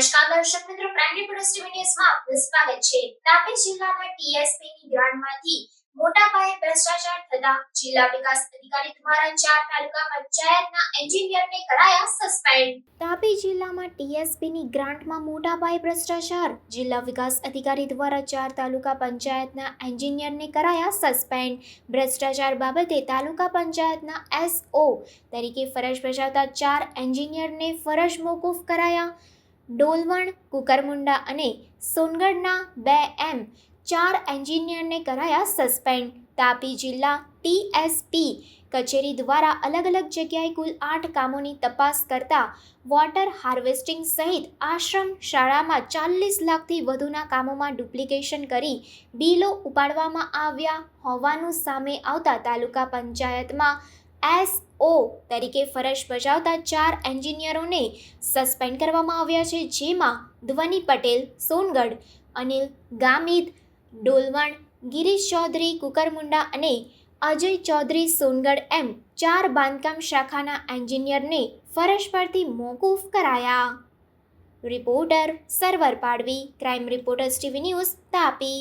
દર્શક મિત્રો prime reporters TV Tapi જિલ્લામાં ટીએસપી ની ગ્રાન્ટમાંથી મોટા પાયે ભ્રષ્ટાચાર થતા જિલ્લા વિકાસ અધિકારી દ્વારા ચાર તાલુકા પંચાયતના એન્જિનિયરને કરાયા સસ્પેન્ડ. તાપી જિલ્લામાં ટીએસપીની ગ્રાન્ટમાં મોટા ભ્રષ્ટાચાર, જિલ્લા વિકાસ અધિકારી દ્વારા ચાર તાલુકા પંચાયતના એન્જિનિયરને કરાયા સસ્પેન્ડ. ભ્રષ્ટાચાર બાબતે તાલુકા પંચાયતના એસઓ તરીકે ફરજ બજાવતા ચાર એન્જિનિયરને ફરજ મોકૂફ કરાયા. ડોલવણ, કુકરમુંડા અને સોનગઢના બે એમ ચાર એન્જિનિયરને કરાયા સસ્પેન્ડ. તાપી જિલ્લા ટીએસપી કચેરી દ્વારા અલગ અલગ જગ્યાએ કુલ આઠ કામોની તપાસ કરતા વોટર હાર્વેસ્ટિંગ સહિત આશ્રમ શાળામાં ચાલીસ લાખથી વધુના કામોમાં ડુપ્લિકેશન કરી બિલો ઉપાડવામાં આવ્યા હોવાનું સામે આવતા તાલુકા પંચાયતમાં એસઓ તરીકે ફરજ બજાવતા ચાર એન્જિનિયરોને સસ્પેન્ડ કરવામાં આવ્યા છે, જેમાં ધ્વનિ પટેલ, સોનગઢ, અનિલ ગામિત, ડોલવણ, ગિરીશ ચૌધરી કુકરમુંડા અને અજય ચૌધરી, સોનગઢ એમ ચાર બાંધકામ શાખાના એન્જિનિયરને ફરજ પરથી મોકૂફ કરાયા. Reporter Sarvar Padvi, crime reporters TV news Tapi.